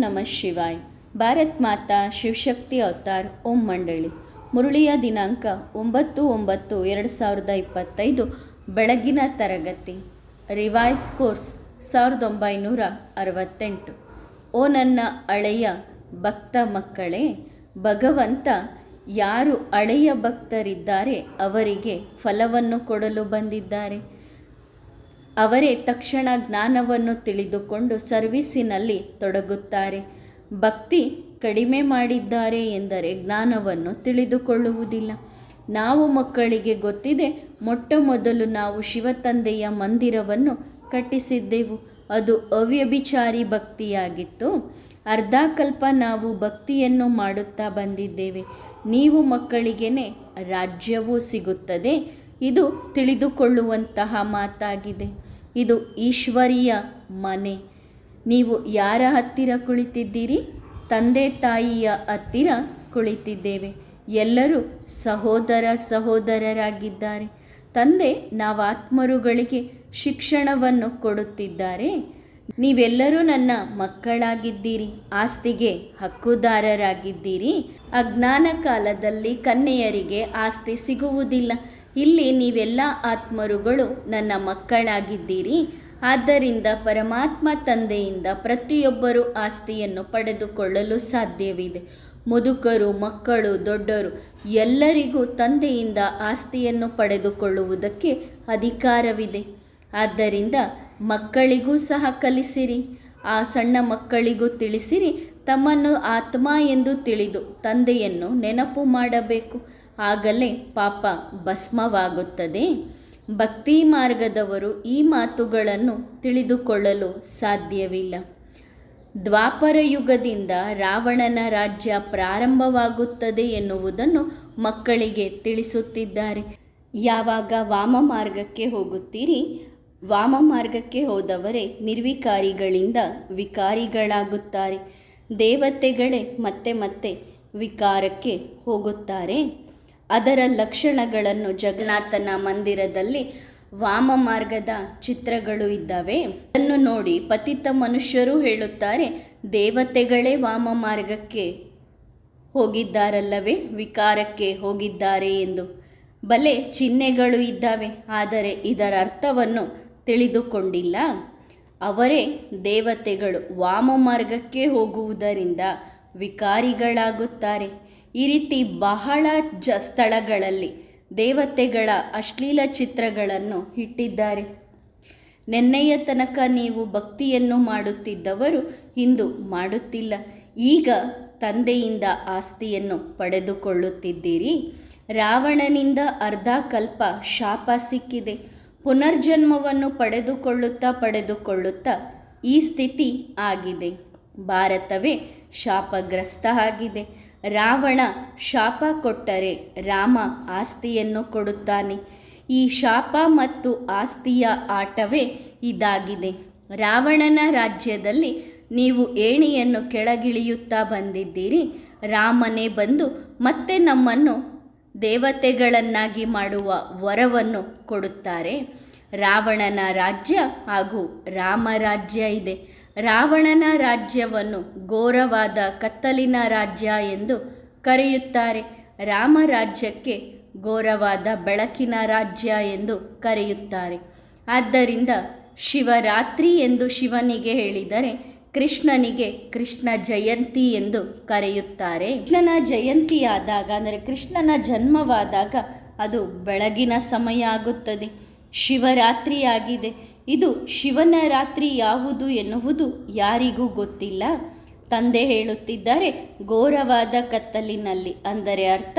ನಮಃ ಶಿವಾಯ್. ಭಾರತ್ ಮಾತಾ ಶಿವಶಕ್ತಿ ಅವತಾರ್, ಓಂ ಮಂಡಳಿ. ಮುರುಳಿಯ ದಿನಾಂಕ ಒಂಬತ್ತು ಒಂಬತ್ತು ಎರಡು ಸಾವಿರದ ಇಪ್ಪತ್ತೈದು, ಬೆಳಗಿನ ತರಗತಿ. ರಿವೈಸ್ ಕೋರ್ಸ್, ಸಾವಿರದ ಒಂಬೈನೂರ ಅರವತ್ತೆಂಟು. ಓ ನನ್ನ ಹಳೆಯ ಭಕ್ತ ಮಕ್ಕಳೇ, ಭಗವಂತ ಯಾರು ಹಳೆಯ ಭಕ್ತರಿದ್ದಾರೆ ಅವರಿಗೆ ಫಲವನ್ನು ಕೊಡಲು ಬಂದಿದ್ದಾರೆ. ಅವರೇ ತಕ್ಷಣ ಜ್ಞಾನವನ್ನು ತಿಳಿದುಕೊಂಡು ಸರ್ವಿಸಿನಲ್ಲಿ ತೊಡಗುತ್ತಾರೆ. ಭಕ್ತಿ ಕಡಿಮೆ ಮಾಡಿದ್ದಾರೆ ಎಂದರೆ ಜ್ಞಾನವನ್ನು ತಿಳಿದುಕೊಳ್ಳುವುದಿಲ್ಲ. ನಾವು ಮಕ್ಕಳಿಗೆ ಗೊತ್ತಿದೆ, ಮೊಟ್ಟ ಮೊದಲು ನಾವು ಶಿವತಂದೆಯ ಮಂದಿರವನ್ನು ಕಟ್ಟಿಸಿದ್ದೆವು. ಅದು ಅವ್ಯಭಿಚಾರಿ ಭಕ್ತಿಯಾಗಿತ್ತು. ಅರ್ಧಕಲ್ಪ ನಾವು ಭಕ್ತಿಯನ್ನು ಮಾಡುತ್ತಾ ಬಂದಿದ್ದೇವೆ. ನೀವು ಮಕ್ಕಳಿಗೇನೆ ರಾಜ್ಯವೂ ಸಿಗುತ್ತದೆ ಇದು ತಿಳಿದುಕೊಳ್ಳುವಂತಹ ಮಾತಾಗಿದೆ. ಇದು ಈಶ್ವರಿಯ ಮನೆ. ನೀವು ಯಾರ ಹತ್ತಿರ ಕುಳಿತಿದ್ದೀರಿ? ತಂದೆ ತಾಯಿಯ ಹತ್ತಿರ ಕುಳಿತಿದ್ದೇವೆ. ಎಲ್ಲರೂ ಸಹೋದರ ಸಹೋದರರಾಗಿದ್ದಾರೆ. ತಂದೆ ನಾವಾತ್ಮರುಗಳಿಗೆ ಶಿಕ್ಷಣವನ್ನು ಕೊಡುತ್ತಿದ್ದಾರೆ. ನೀವೆಲ್ಲರೂ ನನ್ನ ಮಕ್ಕಳಾಗಿದ್ದೀರಿ. ಆಸ್ತಿಗೆ ಹಕ್ಕುದಾರರಾಗಿದ್ದೀರಿ. ಅಜ್ಞಾನ ಕಾಲದಲ್ಲಿ ಕನ್ಯೆಯರಿಗೆ ಆಸ್ತಿ ಸಿಗುವುದಿಲ್ಲ. ಇಲ್ಲಿ ನೀವೆಲ್ಲ ಆತ್ಮರುಗಳು ನನ್ನ ಮಕ್ಕಳಾಗಿದ್ದೀರಿ. ಆದ್ದರಿಂದ ಪರಮಾತ್ಮ ತಂದೆಯಿಂದ ಪ್ರತಿಯೊಬ್ಬರೂ ಆಸ್ತಿಯನ್ನು ಪಡೆದುಕೊಳ್ಳಲು ಸಾಧ್ಯವಿದೆ. ಮುದುಕರು, ಮಕ್ಕಳು, ದೊಡ್ಡರು ಎಲ್ಲರಿಗೂ ತಂದೆಯಿಂದ ಆಸ್ತಿಯನ್ನು ಪಡೆದುಕೊಳ್ಳುವುದಕ್ಕೆ ಅಧಿಕಾರವಿದೆ. ಆದ್ದರಿಂದ ಮಕ್ಕಳಿಗೂ ಸಹ ಕಲಿಸಿರಿ. ಆ ಸಣ್ಣ ಮಕ್ಕಳಿಗೂ ತಿಳಿಸಿರಿ. ತಮ್ಮನ್ನು ಆತ್ಮ ಎಂದು ತಿಳಿದು ತಂದೆಯನ್ನು ನೆನಪು ಮಾಡಬೇಕು. ಆಗಲೇ ಪಾಪ ಭಸ್ಮವಾಗುತ್ತದೆ. ಭಕ್ತಿ ಮಾರ್ಗದವರು ಈ ಮಾತುಗಳನ್ನು ತಿಳಿದುಕೊಳ್ಳಲು ಸಾಧ್ಯವಿಲ್ಲ. ದ್ವಾಪರ ಯುಗದಿಂದ ರಾವಣನ ರಾಜ್ಯ ಪ್ರಾರಂಭವಾಗುತ್ತದೆ ಎನ್ನುವುದನ್ನು ಮಕ್ಕಳಿಗೆ ತಿಳಿಸುತ್ತಿದ್ದಾರೆ. ಯಾವಾಗ ವಾಮ ಮಾರ್ಗಕ್ಕೆ ಹೋಗುತ್ತೀರಿ? ವಾಮ ಮಾರ್ಗಕ್ಕೆ ಹೋದವರೇ ನಿರ್ವಿಕಾರಿಗಳಿಂದ ವಿಕಾರಿಗಳಾಗುತ್ತಾರೆ. ದೇವತೆಗಳೇ ಮತ್ತೆ ಮತ್ತೆ ವಿಕಾರಕ್ಕೆ ಹೋಗುತ್ತಾರೆ. ಅದರ ಲಕ್ಷಣಗಳನ್ನು ಜಗನ್ನಾಥನ ಮಂದಿರದಲ್ಲಿ ವಾಮ ಮಾರ್ಗದ ಚಿತ್ರಗಳು ಇದ್ದಾವೆ. ಅದನ್ನು ನೋಡಿ ಪತಿತ ಮನುಷ್ಯರು ಹೇಳುತ್ತಾರೆ, ದೇವತೆಗಳೇ ವಾಮ ಮಾರ್ಗಕ್ಕೆ ಹೋಗಿದ್ದಾರಲ್ಲವೇ, ವಿಕಾರಕ್ಕೆ ಹೋಗಿದ್ದಾರೆ ಎಂದು. ಬಲೆ ಚಿಹ್ನೆಗಳು ಇದ್ದಾವೆ, ಆದರೆ ಇದರ ಅರ್ಥವನ್ನು ತಿಳಿದುಕೊಂಡಿಲ್ಲ. ಅವರೇ ದೇವತೆಗಳು ವಾಮ ಮಾರ್ಗಕ್ಕೆ ಹೋಗುವುದರಿಂದ ವಿಕಾರಿಗಳಾಗುತ್ತಾರೆ. ಈ ರೀತಿ ಬಹಳ ಜ ಸ್ಥಳಗಳಲ್ಲಿ ದೇವತೆಗಳ ಅಶ್ಲೀಲ ಚಿತ್ರಗಳನ್ನು ಇಟ್ಟಿದ್ದಾರೆ. ನೆನ್ನೆಯ ತನಕ ನೀವು ಭಕ್ತಿಯನ್ನು ಮಾಡುತ್ತಿದ್ದವರು ಇಂದು ಮಾಡುತ್ತಿಲ್ಲ. ಈಗ ತಂದೆಯಿಂದ ಆಸ್ತಿಯನ್ನು ಪಡೆದುಕೊಳ್ಳುತ್ತಿದ್ದೀರಿ. ರಾವಣನಿಂದ ಅರ್ಧ ಕಲ್ಪ ಶಾಪ ಸಿಕ್ಕಿದೆ. ಪುನರ್ಜನ್ಮವನ್ನು ಪಡೆದುಕೊಳ್ಳುತ್ತಾ ಪಡೆದುಕೊಳ್ಳುತ್ತಾ ಈ ಸ್ಥಿತಿ ಆಗಿದೆ. ಭಾರತವೇ ಶಾಪಗ್ರಸ್ತ ಆಗಿದೆ. ರಾವಣ ಶಾಪ ಕೊಟ್ಟರೆ ರಾಮ ಆಸ್ತಿಯನ್ನು ಕೊಡುತ್ತಾನೆ. ಈ ಶಾಪ ಮತ್ತು ಆಸ್ತಿಯ ಆಟವೇ ಇದಾಗಿದೆ. ರಾವಣನ ರಾಜ್ಯದಲ್ಲಿ ನೀವು ಏಣಿಯನ್ನು ಕೆಳಗಿಳಿಯುತ್ತಾ ಬಂದಿದ್ದೀರಿ. ರಾಮನೇ ಬಂದು ಮತ್ತೆ ನಮ್ಮನ್ನು ದೇವತೆಗಳನ್ನಾಗಿ ಮಾಡುವ ವರವನ್ನು ಕೊಡುತ್ತಾರೆ. ರಾವಣನ ರಾಜ್ಯ ಹಾಗೂ ರಾಮರಾಜ್ಯ ಇದೆ. ರಾವಣನ ರಾಜ್ಯವನ್ನು ಘೋರವಾದ ಕತ್ತಲಿನ ರಾಜ್ಯ ಎಂದು ಕರೆಯುತ್ತಾರೆ. ರಾಮರಾಜ್ಯಕ್ಕೆ ಘೋರವಾದ ಬೆಳಕಿನ ರಾಜ್ಯ ಎಂದು ಕರೆಯುತ್ತಾರೆ. ಆದ್ದರಿಂದ ಶಿವರಾತ್ರಿ ಎಂದು ಶಿವನಿಗೆ ಹೇಳಿದರೆ ಕೃಷ್ಣನಿಗೆ ಕೃಷ್ಣ ಜಯಂತಿ ಎಂದು ಕರೆಯುತ್ತಾರೆ. ಕೃಷ್ಣನ ಜಯಂತಿಯಾದಾಗ, ಅಂದರೆ ಕೃಷ್ಣನ ಜನ್ಮವಾದಾಗ ಅದು ಬೆಳಗಿನ ಸಮಯ ಆಗುತ್ತದೆ. ಶಿವರಾತ್ರಿಯಾಗಿದೆ. ಇದು ಶಿವನ ರಾತ್ರಿ ಯಾವುದು ಎನ್ನುವುದು ಯಾರಿಗೂ ಗೊತ್ತಿಲ್ಲ. ತಂದೆ ಹೇಳುತ್ತಿದ್ದಾರೆ, ಘೋರವಾದ ಕತ್ತಲಿನಲ್ಲಿ, ಅಂದರೆ ಅರ್ಥ,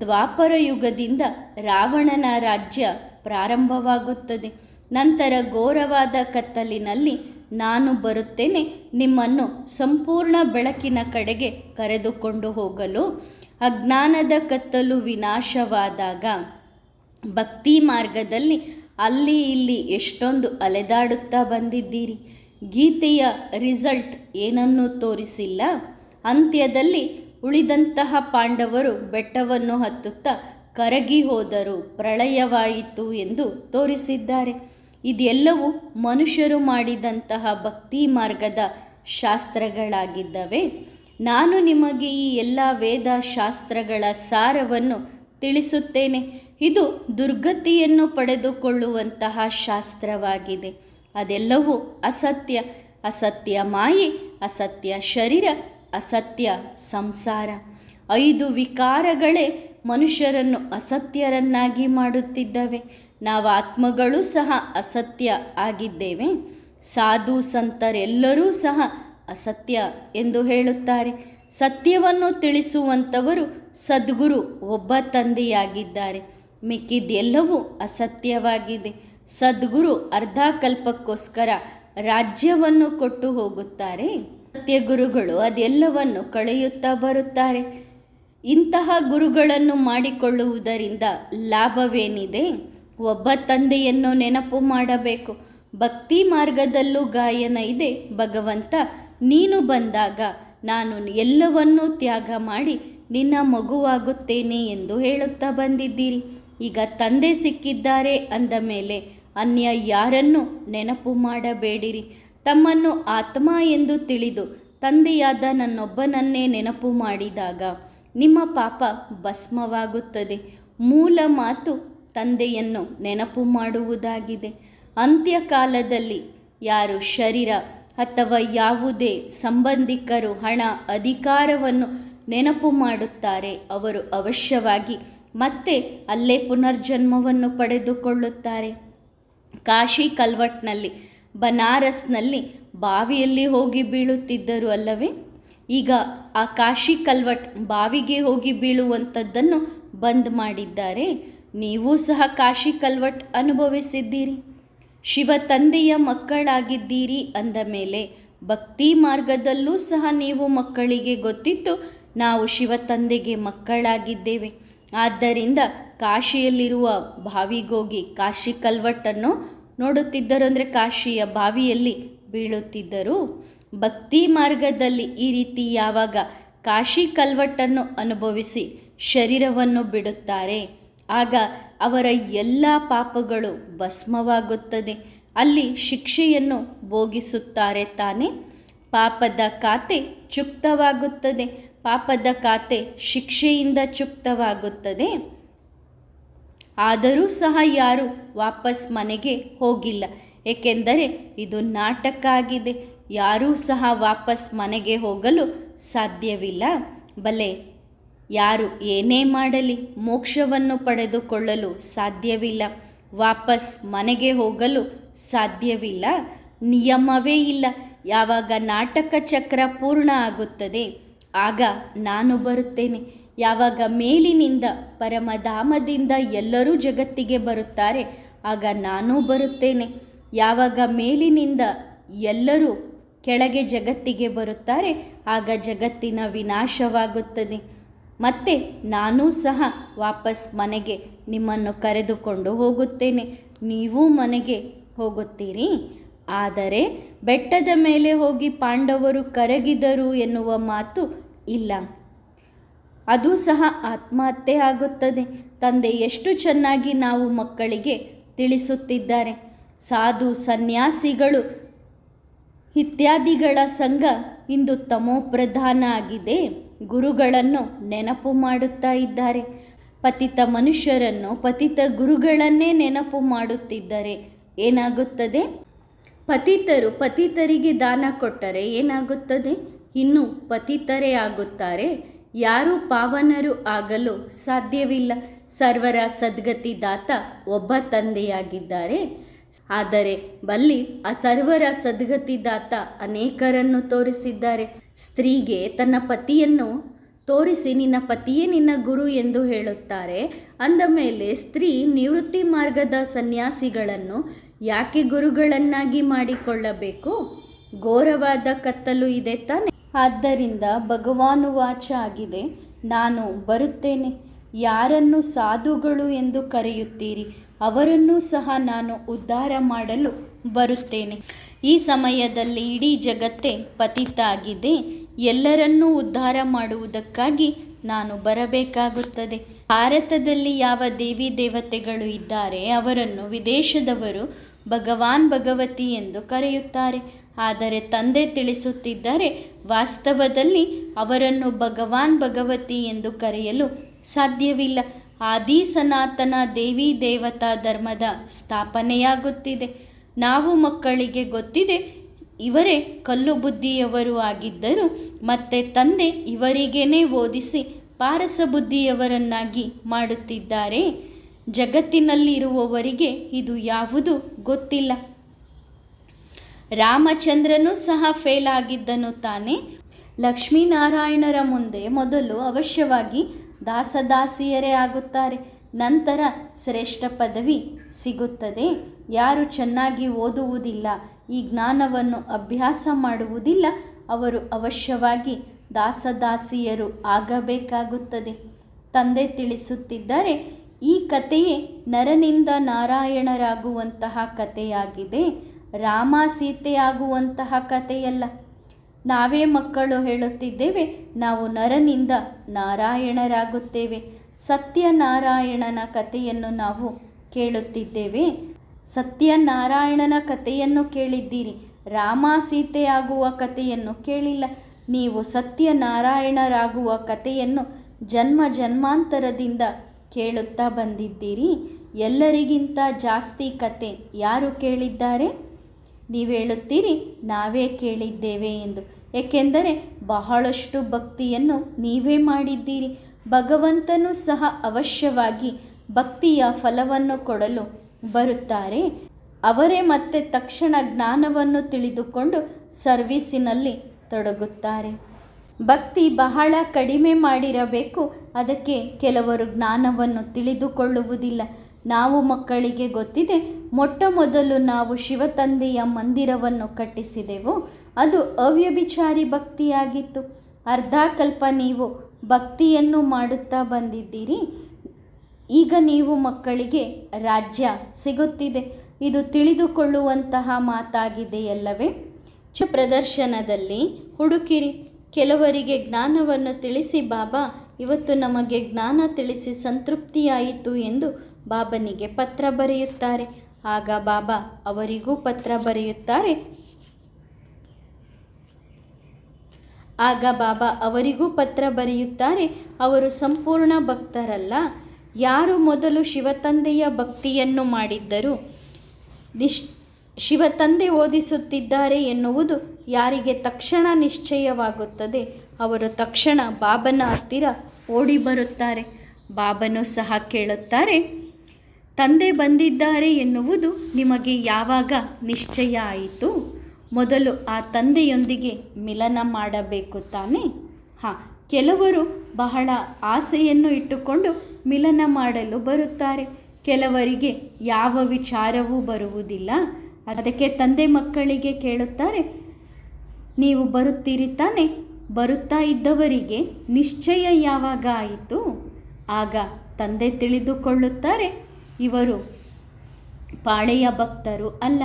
ದ್ವಾಪರ ಯುಗದಿಂದ ರಾವಣನ ರಾಜ್ಯ ಪ್ರಾರಂಭವಾಗುತ್ತದೆ. ನಂತರ ಘೋರವಾದ ಕತ್ತಲಿನಲ್ಲಿ ನಾನು ಬರುತ್ತೇನೆ, ನಿಮ್ಮನ್ನು ಸಂಪೂರ್ಣ ಬೆಳಕಿನ ಕಡೆಗೆ ಕರೆದುಕೊಂಡು ಹೋಗಲು. ಅಜ್ಞಾನದ ಕತ್ತಲು ವಿನಾಶವಾದಾಗ ಭಕ್ತಿ ಮಾರ್ಗದಲ್ಲಿ ಅಲ್ಲಿ ಇಲ್ಲಿ ಎಷ್ಟೊಂದು ಅಲೆದಾಡುತ್ತಾ ಬಂದಿದ್ದೀರಿ? ಗೀತೆಯ ರಿಸಲ್ಟ್ ಏನನ್ನೂ ತೋರಿಸಿಲ್ಲ. ಅಂತ್ಯದಲ್ಲಿ ಉಳಿದಂತಹ ಪಾಂಡವರು ಬೆಟ್ಟವನ್ನು ಹತ್ತುತ್ತಾ ಕರಗಿ ಹೋದರು. ಪ್ರಳಯವಾಯಿತು ಎಂದು ತೋರಿಸಿದ್ದಾರೆ. ಇದೆಲ್ಲವೂ ಮನುಷ್ಯರು ಮಾಡಿದಂತಹ ಭಕ್ತಿ ಮಾರ್ಗದ ಶಾಸ್ತ್ರಗಳಾಗಿದ್ದವೆ? ನಾನು ನಿಮಗೆ ಈ ಎಲ್ಲ ವೇದ ಶಾಸ್ತ್ರಗಳ ಸಾರವನ್ನು ತಿಳಿಸುತ್ತೇನೆ. ಇದು ದುರ್ಗತಿಯನ್ನು ಪಡೆದುಕೊಳ್ಳುವಂತಹ ಶಾಸ್ತ್ರವಾಗಿದೆ. ಅದೆಲ್ಲವೂ ಅಸತ್ಯ ಅಸತ್ಯ ಮಾಯೆ, ಅಸತ್ಯ ಶರೀರ, ಅಸತ್ಯ ಸಂಸಾರ. ಐದು ವಿಕಾರಗಳೇ ಮನುಷ್ಯರನ್ನು ಅಸತ್ಯರನ್ನಾಗಿ ಮಾಡುತ್ತಿದ್ದವೆ. ನಾವು ಆತ್ಮಗಳು ಸಹ ಅಸತ್ಯ ಆಗಿದ್ದೇವೆ. ಸಾಧು ಸಂತರೆಲ್ಲರೂ ಸಹ ಅಸತ್ಯ ಎಂದು ಹೇಳುತ್ತಾರೆ. ಸತ್ಯವನ್ನು ತಿಳಿಸುವಂಥವರು ಸದ್ಗುರು ಒಬ್ಬ ತಂದೆಯಾಗಿದ್ದಾರೆ. ಮಿಕ್ಕಿದ್ದೆಲ್ಲವೂ ಅಸತ್ಯವಾಗಿದೆ. ಸದ್ಗುರು ಅರ್ಧಕಲ್ಪಕ್ಕೋಸ್ಕರ ರಾಜ್ಯವನ್ನು ಕೊಟ್ಟು ಹೋಗುತ್ತಾರೆ. ಸತ್ಯಗುರುಗಳು ಅದೆಲ್ಲವನ್ನು ಕಳೆಯುತ್ತಾ ಬರುತ್ತಾರೆ. ಇಂತಹ ಗುರುಗಳನ್ನು ಮಾಡಿಕೊಳ್ಳುವುದರಿಂದ ಲಾಭವೇನಿದೆ? ಒಬ್ಬ ತಂದೆಯನ್ನು ನೆನಪು ಮಾಡಬೇಕು. ಭಕ್ತಿ ಮಾರ್ಗದಲ್ಲೂ ಗಾಯನ ಇದೆ. ಭಗವಂತ, ನೀನು ಬಂದಾಗ ನಾನು ಎಲ್ಲವನ್ನೂ ತ್ಯಾಗ ಮಾಡಿ ನಿನ್ನ ಮಗುವಾಗುತ್ತೇನೆ ಎಂದು ಹೇಳುತ್ತಾ ಬಂದಿದ್ದೀರಿ. ಈಗ ತಂದೆ ಸಿಕ್ಕಿದ್ದಾರೆ ಅಂದ ಮೇಲೆ ಅನ್ಯ ಯಾರನ್ನು ನೆನಪು ಮಾಡಬೇಡಿರಿ. ತಮ್ಮನ್ನು ಆತ್ಮ ಎಂದು ತಿಳಿದು ತಂದೆಯಾದ ನನ್ನೊಬ್ಬನನ್ನೇ ನೆನಪು ಮಾಡಿದಾಗ ನಿಮ್ಮ ಪಾಪ ಭಸ್ಮವಾಗುತ್ತದೆ. ಮೂಲ ಮಾತು ತಂದೆಯನ್ನು ನೆನಪು ಮಾಡುವುದಾಗಿದೆ. ಅಂತ್ಯಕಾಲದಲ್ಲಿ ಯಾರು ಶರೀರ ಅಥವಾ ಯಾವುದೇ ಸಂಬಂಧಿಕರು ಹಣ ಅಧಿಕಾರವನ್ನು ನೆನಪು ಮಾಡುತ್ತಾರೆ, ಅವರು ಅವಶ್ಯವಾಗಿ ಮತ್ತೆ ಅಲ್ಲೇ ಪುನರ್ಜನ್ಮವನ್ನು ಪಡೆದುಕೊಳ್ಳುತ್ತಾರೆ. ಕಾಶಿ ಕಲ್ವಟ್ನಲ್ಲಿ, ಬನಾರಸ್ನಲ್ಲಿ ಬಾವಿಯಲ್ಲಿ ಹೋಗಿ ಬೀಳುತ್ತಿದ್ದರು ಅಲ್ಲವೇ? ಈಗ ಆ ಕಾಶಿ ಕಲ್ವಟ್ ಬಾವಿಗೆ ಹೋಗಿ ಬೀಳುವಂಥದ್ದನ್ನು ಬಂದ್ ಮಾಡಿದ್ದಾರೆ. ನೀವು ಸಹ ಕಾಶಿ ಕಲ್ವಟ್ ಅನುಭವಿಸಿದ್ದೀರಿ. ಶಿವ ತಂದೆಯ ಮಕ್ಕಳಾಗಿದ್ದೀರಿ ಅಂದ ಮೇಲೆ ಭಕ್ತಿ ಮಾರ್ಗದಲ್ಲೂ ಸಹ ನೀವು ಮಕ್ಕಳಿಗೆ ಗೊತ್ತಿತ್ತು ನಾವು ಶಿವ ತಂದೆಗೆ ಮಕ್ಕಳಾಗಿದ್ದೇವೆ. ಆದ್ದರಿಂದ ಕಾಶಿಯಲ್ಲಿರುವ ಬಾವಿಗೋಗಿ ಕಾಶಿ ಕಲ್ವಟ್ಟನ್ನು ನೋಡುತ್ತಿದ್ದರು. ಅಂದರೆ ಕಾಶಿಯ ಬಾವಿಯಲ್ಲಿ ಬೀಳುತ್ತಿದ್ದರು. ಭಕ್ತಿ ಮಾರ್ಗದಲ್ಲಿ ಈ ರೀತಿ ಯಾವಾಗ ಕಾಶಿ ಕಲ್ವಟ್ಟನ್ನು ಅನುಭವಿಸಿ ಶರೀರವನ್ನು ಬಿಡುತ್ತಾರೆ, ಆಗ ಅವರ ಎಲ್ಲ ಪಾಪಗಳು ಭಸ್ಮವಾಗುತ್ತದೆ. ಅಲ್ಲಿ ಶಿಕ್ಷೆಯನ್ನು ಭೋಗಿಸುತ್ತಾರೆ ತಾನೇ. ಪಾಪದ ಖಾತೆ ಚುಕ್ತವಾಗುತ್ತದೆ. ಪಾಪದ ಖಾತೆ ಶಿಕ್ಷೆಯಿಂದ ಚುಕ್ತವಾಗುತ್ತದೆ ಆದರೂ ಸಹ ಯಾರು ವಾಪಸ್ ಮನೆಗೆ ಹೋಗಿಲ್ಲ. ಏಕೆಂದರೆ ಇದು ನಾಟಕ ಆಗಿದೆ ಯಾರೂ ಸಹ ವಾಪಸ್ ಮನೆಗೆ ಹೋಗಲು ಸಾಧ್ಯವಿಲ್ಲ. ಬಲೆ, ಯಾರು ಏನೇ ಮಾಡಲಿ ಮೋಕ್ಷವನ್ನು ಪಡೆದುಕೊಳ್ಳಲು ಸಾಧ್ಯವಿಲ್ಲ. ವಾಪಸ್ ಮನೆಗೆ ಹೋಗಲು ಸಾಧ್ಯವಿಲ್ಲ. ನಿಯಮವೇ ಇಲ್ಲ. ಯಾವಾಗ ನಾಟಕ ಚಕ್ರ ಪೂರ್ಣ ಆಗುತ್ತದೆ? ಆಗ ನಾನು ಬರುತ್ತೇನೆ. ಯಾವಾಗ ಮೇಲಿನಿಂದ, ಪರಮಧಾಮದಿಂದ ಎಲ್ಲರೂ ಜಗತ್ತಿಗೆ ಬರುತ್ತಾರೆ, ಆಗ ನಾನೂ ಬರುತ್ತೇನೆ. ಯಾವಾಗ ಮೇಲಿನಿಂದ ಎಲ್ಲರೂ ಕೆಳಗೆ ಜಗತ್ತಿಗೆ ಬರುತ್ತಾರೆ, ಆಗ ಜಗತ್ತಿನ ವಿನಾಶವಾಗುತ್ತದೆ. ಮತ್ತೆ ನಾನೂ ಸಹ ವಾಪಸ್ ಮನೆಗೆ ನಿಮ್ಮನ್ನು ಕರೆದುಕೊಂಡು ಹೋಗುತ್ತೇನೆ. ನೀವೂ ಮನೆಗೆ ಹೋಗುತ್ತೀರಿ. ಆದರೆ ಬೆಟ್ಟದ ಮೇಲೆ ಹೋಗಿ ಪಾಂಡವರು ಕರಗಿದರು ಎನ್ನುವ ಮಾತು ಇಲ್ಲ. ಅದು ಸಹ ಆತ್ಮಹತ್ಯೆ ಆಗುತ್ತದೆ. ತಂದೆ ಎಷ್ಟು ಚೆನ್ನಾಗಿ ನಾವು ಮಕ್ಕಳಿಗೆ ತಿಳಿಸುತ್ತಿದ್ದಾರೆ. ಸಾಧು ಸನ್ಯಾಸಿಗಳು, ಇತ್ಯಾದಿಗಳ ಸಂಘ ಇಂದು ತಮೋಪ್ರಧಾನ ಆಗಿದೆ. ಗುರುಗಳನ್ನು ನೆನಪು ಮಾಡುತ್ತಾ ಇದ್ದಾರೆ. ಪತಿತ ಮನುಷ್ಯರನ್ನು ಪತಿತ ಗುರುಗಳನ್ನೇ ನೆನಪು ಮಾಡುತ್ತಿದ್ದಾರೆ ಏನಾಗುತ್ತದೆ? ಪತಿತರು ಪತಿತರಿಗೆ ದಾನ ಕೊಟ್ಟರೆ ಏನಾಗುತ್ತದೆ? ಇನ್ನು ಪತಿತರೇ ಆಗುತ್ತಾರೆ ಯಾರೂ ಪಾವನರು ಆಗಲು ಸಾಧ್ಯವಿಲ್ಲ. ಸರ್ವರ ಸದ್ಗತಿ ದಾತ ಒಬ್ಬ ತಂದೆಯಾಗಿದ್ದಾರೆ. ಆದರೆ ಬಲ್ಲಿ ಆ ಸರ್ವರ ಸದ್ಗತಿದಾತ ಅನೇಕರನ್ನು ತೋರಿಸಿದ್ದಾರೆ. ಸ್ತ್ರೀಗೆ ತನ್ನ ಪತಿಯನ್ನು ತೋರಿಸಿ, ನಿನ್ನ ಪತಿಯೇ ನಿನ್ನ ಗುರು ಎಂದು ಹೇಳುತ್ತಾರೆ. ಅಂದ ಮೇಲೆ ಸ್ತ್ರೀ ನಿವೃತ್ತಿ ಮಾರ್ಗದ ಸನ್ಯಾಸಿಗಳನ್ನು ಯಾಕೆ ಗುರುಗಳನ್ನಾಗಿ ಮಾಡಿಕೊಳ್ಳಬೇಕು? ಘೋರವಾದ ಕತ್ತಲು ಇದೆ ತಾನೆ. ಆದ್ದರಿಂದ ಭಗವಾನು ವಾಚ ಆಗಿದೆ. ನಾನು ಬರುತ್ತೇನೆ. ಯಾರನ್ನು ಸಾಧುಗಳು ಎಂದು ಕರೆಯುತ್ತೀರಿ, ಅವರನ್ನೂ ಸಹ ನಾನು ಉದ್ಧಾರ ಮಾಡಲು ಬರುತ್ತೇನೆ. ಈ ಸಮಯದಲ್ಲಿ ಇಡೀ ಜಗತ್ತೇ ಪತಿತ ಆಗಿದೆ ಎಲ್ಲರನ್ನೂ ಉದ್ಧಾರ ಮಾಡುವುದಕ್ಕಾಗಿ ನಾನು ಬರಬೇಕಾಗುತ್ತದೆ. ಭಾರತದಲ್ಲಿ ಯಾವ ದೇವಿ ದೇವತೆಗಳು ಇದ್ದಾರೆ, ಅವರನ್ನು ವಿದೇಶದವರು ಭಗವಾನ್ ಭಗವತಿ ಎಂದು ಕರೆಯುತ್ತಾರೆ. ಆದರೆ ತಂದೆ ತಿಳಿಸುತ್ತಿದ್ದಾರೆ, ವಾಸ್ತವದಲ್ಲಿ ಅವರನ್ನು ಭಗವಾನ್ ಭಗವತಿ ಎಂದು ಕರೆಯಲು ಸಾಧ್ಯವಿಲ್ಲ. ಆದಿ ಸನಾತನ ದೇವಿ ದೇವತಾ ಧರ್ಮದ ಸ್ಥಾಪನೆಯಾಗುತ್ತಿದೆ. ನಾವು ಮಕ್ಕಳಿಗೆ ಗೊತ್ತಿದೆ, ಇವರೇ ಕಲ್ಲು ಬುದ್ಧಿಯವರು ಆಗಿದ್ದರು. ಮತ್ತೆ ತಂದೆ ಇವರಿಗೇನೆ ಓದಿಸಿ ಪಾರಸ ಬುದ್ಧಿಯವರನ್ನಾಗಿ ಮಾಡುತ್ತಿದ್ದಾರೆ. ಜಗತ್ತಿನಲ್ಲಿರುವವರಿಗೆ ಇದು ಯಾವುದು ಗೊತ್ತಿಲ್ಲ. ರಾಮಚಂದ್ರನು ಸಹ ಫೇಲ್ ಆಗಿದ್ದನು ತಾನೆ. ಲಕ್ಷ್ಮೀನಾರಾಯಣರ ಮುಂದೆ ಮೊದಲು ಅವಶ್ಯವಾಗಿ ದಾಸದಾಸಿಯರೇ ಆಗುತ್ತಾರೆ. ನಂತರ ಶ್ರೇಷ್ಠ ಪದವಿ ಸಿಗುತ್ತದೆ. ಯಾರು ಚೆನ್ನಾಗಿ ಓದುವುದಿಲ್ಲ, ಈ ಜ್ಞಾನವನ್ನು ಅಭ್ಯಾಸ ಮಾಡುವುದಿಲ್ಲ, ಅವರು ಅವಶ್ಯವಾಗಿ ದಾಸದಾಸಿಯರು ಆಗಬೇಕಾಗುತ್ತದೆ. ತಂದೆ ತಿಳಿಸುತ್ತಿದ್ದಾರೆ, ಈ ಕಥೆಯೇ ನರನಿಂದ ನಾರಾಯಣರಾಗುವಂತಹ ಕಥೆಯಾಗಿದೆ. ರಾಮ ಸೀತೆಯಾಗುವಂತಹ ಕಥೆಯಲ್ಲ. ನಾವೇ ಮಕ್ಕಳು ಹೇಳುತ್ತಿದ್ದೇವೆ, ನಾವು ನರನಿಂದ ನಾರಾಯಣರಾಗುತ್ತೇವೆ. ಸತ್ಯನಾರಾಯಣನ ಕಥೆಯನ್ನು ನಾವು ಕೇಳುತ್ತಿದ್ದೇವೆ. ಸತ್ಯನಾರಾಯಣನ ಕಥೆಯನ್ನು ಕೇಳಿದ್ದೀರಿ. ರಾಮ ಸೀತೆಯಾಗುವ ಕಥೆಯನ್ನು ಕೇಳಿಲ್ಲ. ನೀವು ಸತ್ಯನಾರಾಯಣರಾಗುವ ಕಥೆಯನ್ನು ಜನ್ಮ ಜನ್ಮಾಂತರದಿಂದ ಕೇಳುತ್ತಾ ಬಂದಿದ್ದೀರಿ. ಎಲ್ಲರಿಗಿಂತ ಜಾಸ್ತಿ ಕತೆ ಯಾರು ಕೇಳಿದ್ದಾರೆ? ನೀವು ಹೇಳುತ್ತೀರಿ, ನಾವೇ ಕೇಳಿದ್ದೇವೆ ಎಂದು. ಏಕೆಂದರೆ ಬಹಳಷ್ಟು ಭಕ್ತಿಯನ್ನು ನೀವೇ ಮಾಡಿದ್ದೀರಿ. ಭಗವಂತನು ಸಹ ಅವಶ್ಯವಾಗಿ ಭಕ್ತಿಯ ಫಲವನ್ನು ಕೊಡಲು ಬರುತ್ತಾರೆ. ಅವರೇ ಮತ್ತೆ ತಕ್ಷಣ ಜ್ಞಾನವನ್ನು ತಿಳಿದುಕೊಂಡು ಸರ್ವೀಸಿನಲ್ಲಿ ತೊಡಗುತ್ತಾರೆ. ಭಕ್ತಿ ಬಹಳ ಕಡಿಮೆ ಮಾಡಿರಬೇಕು, ಅದಕ್ಕೆ ಕೆಲವರು ಜ್ಞಾನವನ್ನು ತಿಳಿದುಕೊಳ್ಳುವುದಿಲ್ಲ. ನಾವು ಮಕ್ಕಳಿಗೆ ಗೊತ್ತಿದೆ ಮೊಟ್ಟ ಮೊದಲು ನಾವು ಶಿವತಂದೆಯ ಮಂದಿರವನ್ನು ಕಟ್ಟಿಸಿದೆವು. ಅದು ಅವ್ಯಭಿಚಾರಿ ಭಕ್ತಿಯಾಗಿತ್ತು. ಅರ್ಧ ಕಲ್ಪ ನೀವು ಭಕ್ತಿಯನ್ನು ಮಾಡುತ್ತಾ ಬಂದಿದ್ದೀರಿ. ಈಗ ನೀವು ಮಕ್ಕಳಿಗೆ ರಾಜ್ಯ ಸಿಗುತ್ತಿದೆ. ಇದು ತಿಳಿದುಕೊಳ್ಳುವಂತಹ ಮಾತಾಗಿದೆಯಲ್ಲವೇ? ಚ ಪ್ರದರ್ಶನದಲ್ಲಿ, ಹುಡುಕಿರಿ, ಕೆಲವರಿಗೆ ಜ್ಞಾನವನ್ನು ತಿಳಿಸಿ, ಬಾಬಾ, ಇವತ್ತು ನಮಗೆ ಜ್ಞಾನ ತಿಳಿಸಿ ಸಂತೃಪ್ತಿಯಾಯಿತು ಎಂದು ಬಾಬನಿಗೆ ಪತ್ರ ಬರೆಯುತ್ತಾರೆ. ಆಗ ಬಾಬಾ ಅವರಿಗೂ ಪತ್ರ ಬರೆಯುತ್ತಾರೆ. ಆಗ ಬಾಬಾ ಅವರಿಗೂ ಪತ್ರ ಬರೆಯುತ್ತಾರೆ. ಅವರು ಸಂಪೂರ್ಣ ಭಕ್ತರಲ್ಲ. ಯಾರು ಮೊದಲು ಶಿವತಂದೆಯ ಭಕ್ತಿಯನ್ನು ಮಾಡಿದ್ದರು? ನಿಶ್, ಶಿವತಂದೆ ಓದಿಸುತ್ತಿದ್ದಾರೆ ಎನ್ನುವುದು ಯಾರಿಗೆ ತಕ್ಷಣ ನಿಶ್ಚಯವಾಗುತ್ತದೆ. ಅವರು ತಕ್ಷಣ ಬಾಬನ ಹತ್ತಿರ ಓಡಿ ಬರುತ್ತಾರೆ. ಬಾಬನು ಸಹ ಕೇಳುತ್ತಾರೆ. ತಂದೆ ಬಂದಿದ್ದಾರೆ ಎನ್ನುವುದು ನಿಮಗೆ ಯಾವಾಗ ನಿಶ್ಚಯ ಆಯಿತು? ಮೊದಲು ಆ ತಂದೆಯೊಂದಿಗೆ ಮಿಲನ ಮಾಡಬೇಕು ತಾನೇ? ಹಾಂ, ಕೆಲವರು ಬಹಳ ಆಸೆಯನ್ನು ಇಟ್ಟುಕೊಂಡು ಮಿಲನ ಮಾಡಲು ಬರುತ್ತಾರೆ. ಕೆಲವರಿಗೆ ಯಾವ ವಿಚಾರವೂ ಬರುವುದಿಲ್ಲ. ಅದಕ್ಕೆ ತಂದೆ ಮಕ್ಕಳಿಗೆ ಕೇಳುತ್ತಾರೆ, ನೀವು ಬರುತ್ತೀರಿ ತಾನೆ? ಬರುತ್ತಾ ಇದ್ದವರಿಗೆ ನಿಶ್ಚಯ ಯಾವಾಗ ಆಯಿತು? ಆಗ ತಂದೆ ತಿಳಿದುಕೊಳ್ಳುತ್ತಾರೆ ಇವರು ಪಾಳೆಯ ಭಕ್ತರು ಅಲ್ಲ,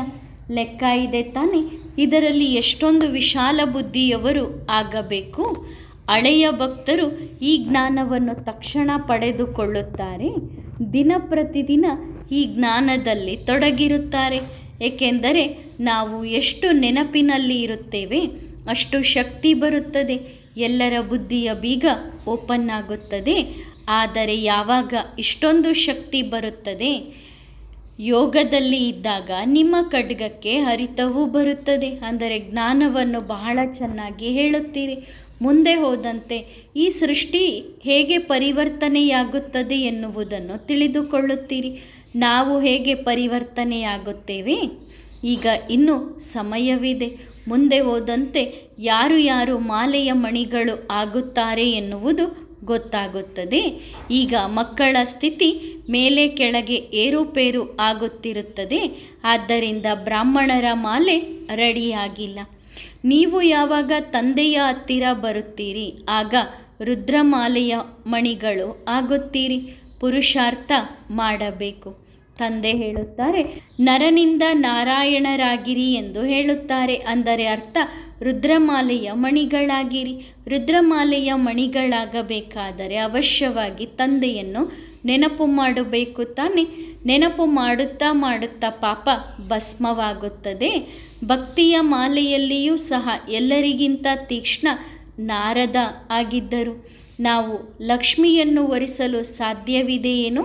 ಲೆಕ್ಕ ಇದೆ ತಾನೆ. ಇದರಲ್ಲಿ ಎಷ್ಟೊಂದು ವಿಶಾಲ ಬುದ್ಧಿಯವರು ಆಗಬೇಕು. ಹಳೆಯ ಭಕ್ತರು ಈ ಜ್ಞಾನವನ್ನು ತಕ್ಷಣ ಪಡೆದುಕೊಳ್ಳುತ್ತಾರೆ. ದಿನ ಪ್ರತಿದಿನ ಈ ಜ್ಞಾನದಲ್ಲಿ ತೊಡಗಿರುತ್ತಾರೆ. ಏಕೆಂದರೆ ನಾವು ಎಷ್ಟು ನೆನಪಿನಲ್ಲಿ ಇರುತ್ತೇವೆ, ಅಷ್ಟು ಶಕ್ತಿ ಬರುತ್ತದೆ. ಎಲ್ಲರ ಬುದ್ಧಿಯ ಬೀಗ ಓಪನ್ ಆಗುತ್ತದೆ. ಆದರೆ ಯಾವಾಗ ಇಷ್ಟೊಂದು ಶಕ್ತಿ ಬರುತ್ತದೆ? ಯೋಗದಲ್ಲಿ ಇದ್ದಾಗ ನಿಮ್ಮ ಖಡ್ಗಕ್ಕೆ ಹರಿತವೂ ಬರುತ್ತದೆ. ಅಂದರೆ ಜ್ಞಾನವನ್ನು ಬಹಳ ಚೆನ್ನಾಗಿ ಹೇಳುತ್ತೀರಿ. ಮುಂದೆ ಹೋದಂತೆ ಈ ಸೃಷ್ಟಿ ಹೇಗೆ ಪರಿವರ್ತನೆಯಾಗುತ್ತದೆ ಎನ್ನುವುದನ್ನು ತಿಳಿದುಕೊಳ್ಳುತ್ತೀರಿ. ನಾವು ಹೇಗೆ ಪರಿವರ್ತನೆಯಾಗುತ್ತೇವೆ? ಈಗ ಇನ್ನೂ ಸಮಯವಿದೆ. ಮುಂದೆ ಹೋದಂತೆ ಯಾರು ಯಾರು ಮಾಲೆಯ ಮಣಿಗಳು ಆಗುತ್ತಾರೆ ಎನ್ನುವುದು ಗೊತ್ತಾಗುತ್ತದೆ. ಈಗ ಮಕ್ಕಳ ಸ್ಥಿತಿ ಮೇಲೆ ಕೆಳಗೆ ಏರುಪೇರು ಆಗುತ್ತಿರುತ್ತದೆ. ಆದ್ದರಿಂದ ಬ್ರಾಹ್ಮಣರ ಮಾಲೆ ರೆಡಿಯಾಗಿಲ್ಲ. ನೀವು ಯಾವಾಗ ತಂದೆಯ ಹತ್ತಿರ ಬರುತ್ತೀರಿ? ಆಗ ರುದ್ರಮಾಲೆಯ ಮಣಿಗಳು ಆಗುತ್ತೀರಿ. ಪುರುಷಾರ್ಥ ಮಾಡಬೇಕು. ತಂದೆ ಹೇಳುತ್ತಾರೆ, ನರನಿಂದ ನಾರಾಯಣರಾಗಿರಿ ಎಂದು ಹೇಳುತ್ತಾರೆ. ಅಂದರೆ ಅರ್ಥ, ರುದ್ರಮಾಲೆಯ ಮಣಿಗಳಾಗಿರಿ. ರುದ್ರಮಾಲೆಯ ಮಣಿಗಳಾಗಬೇಕಾದರೆ ಅವಶ್ಯವಾಗಿ ತಂದೆಯನ್ನು ನೆನಪು ಮಾಡಬೇಕು ತಾನೆ. ನೆನಪು ಮಾಡುತ್ತಾ ಮಾಡುತ್ತಾ ಪಾಪ ಭಸ್ಮವಾಗುತ್ತದೆ. ಭಕ್ತಿಯ ಮಾಲೆಯಲ್ಲಿಯೂ ಸಹ ಎಲ್ಲರಿಗಿಂತ ತೀಕ್ಷ್ಣ ನಾರದ ಆಗಿದ್ದರು. ನಾವು ಲಕ್ಷ್ಮಿಯನ್ನು ಒರಿಸಲು ಸಾಧ್ಯವಿದೆಯೇನು?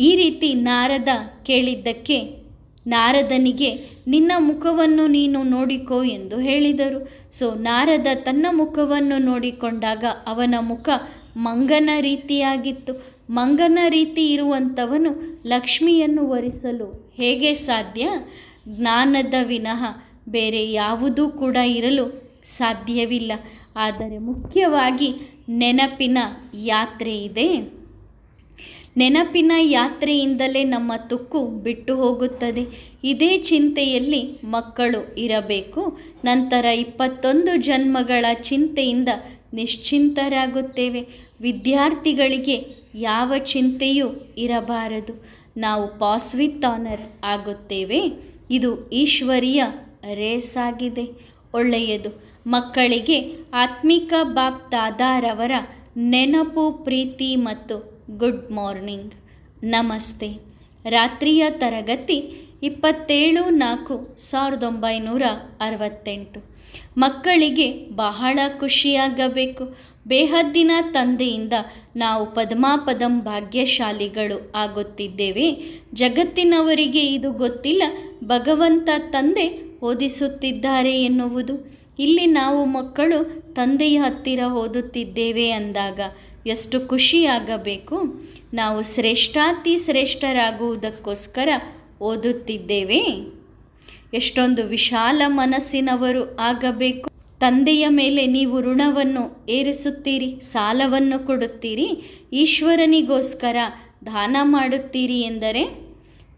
ಈ ರೀತಿ ನಾರದ ಕೇಳಿದ್ದಕ್ಕೆ ನಾರದನಿಗೆ, ನಿನ್ನ ಮುಖವನ್ನು ನೀನು ನೋಡಿಕೋ ಎಂದು ಹೇಳಿದರು. ಸೊ, ನಾರದ ತನ್ನ ಮುಖವನ್ನು ನೋಡಿಕೊಂಡಾಗ ಅವನ ಮುಖ ಮಂಗನ ರೀತಿಯಾಗಿತ್ತು. ಮಂಗನ ರೀತಿ ಇರುವಂಥವನು ಲಕ್ಷ್ಮಿಯನ್ನು ವರಿಸಲು ಹೇಗೆ ಸಾಧ್ಯ? ಜ್ಞಾನದ ವಿನಃ ಬೇರೆ ಯಾವುದೂ ಕೂಡ ಇರಲು ಸಾಧ್ಯವಿಲ್ಲ. ಆದರೆ ಮುಖ್ಯವಾಗಿ ನೆನಪಿನ ಯಾತ್ರೆ ಇದೆ. ನೆನಪಿನ ಯಾತ್ರೆಯಿಂದಲೇ ನಮ್ಮ ತುಕ್ಕು ಬಿಟ್ಟು ಹೋಗುತ್ತದೆ. ಇದೇ ಚಿಂತೆಯಲ್ಲಿ ಮಕ್ಕಳು ಇರಬೇಕು. ನಂತರ ಇಪ್ಪತ್ತೊಂದು ಜನ್ಮಗಳ ಚಿಂತೆಯಿಂದ ನಿಶ್ಚಿಂತರಾಗುತ್ತೇವೆ. ವಿದ್ಯಾರ್ಥಿಗಳಿಗೆ ಯಾವ ಚಿಂತೆಯೂ ಇರಬಾರದು. ನಾವು ಪಾಸ್ ವಿತ್ ಆನರ್ ಆಗುತ್ತೇವೆ. ಇದು ಈಶ್ವರಿಯ ರೇಸ್ ಆಗಿದೆ ಒಳ್ಳೆಯದು. ಮಕ್ಕಳಿಗೆ ಆತ್ಮಿಕ ಬಾಪ್ ದಾದಾರವರ ನೆನಪು, ಪ್ರೀತಿ ಮತ್ತು ಗುಡ್ ಮಾರ್ನಿಂಗ್ ನಮಸ್ತೆ. ರಾತ್ರಿಯ ತರಗತಿ ಇಪ್ಪತ್ತೇಳು ನಾಲ್ಕು ಸಾವಿರದ ಒಂಬೈನೂರ ಅರವತ್ತೆಂಟು. ಮಕ್ಕಳಿಗೆ ಬಹಳ ಖುಷಿಯಾಗಬೇಕು. ಬೇಹದ್ದಿನ ತಂದೆಯಿಂದ ನಾವು ಪದ್ಮಾಪದಂ ಭಾಗ್ಯಶಾಲಿಗಳು ಆಗುತ್ತಿದ್ದೇವೆ. ಜಗತ್ತಿನವರಿಗೆ ಇದು ಗೊತ್ತಿಲ್ಲ. ಭಗವಂತ ತಂದೆ ಓದಿಸುತ್ತಿದ್ದಾರೆ ಎನ್ನುವುದು. ಇಲ್ಲಿ ನಾವು ಮಕ್ಕಳು ತಂದೆಯ ಹತ್ತಿರ ಓದುತ್ತಿದ್ದೇವೆ ಅಂದಾಗ ಎಷ್ಟು ಖುಷಿಯಾಗಬೇಕು? ನಾವು ಶ್ರೇಷ್ಠಾತಿ ಶ್ರೇಷ್ಠರಾಗುವುದಕ್ಕೋಸ್ಕರ ಓದುತ್ತಿದ್ದೇವೆ. ಎಷ್ಟೊಂದು ವಿಶಾಲ ಮನಸ್ಸಿನವರು ಆಗಬೇಕು. ತಂದೆಯ ಮೇಲೆ ನೀವು ಋಣವನ್ನು ಏರಿಸುತ್ತೀರಿ, ಸಾಲವನ್ನು ಕೊಡುತ್ತೀರಿ, ಈಶ್ವರನಿಗೋಸ್ಕರ ದಾನ ಮಾಡುತ್ತೀರಿ ಎಂದರೆ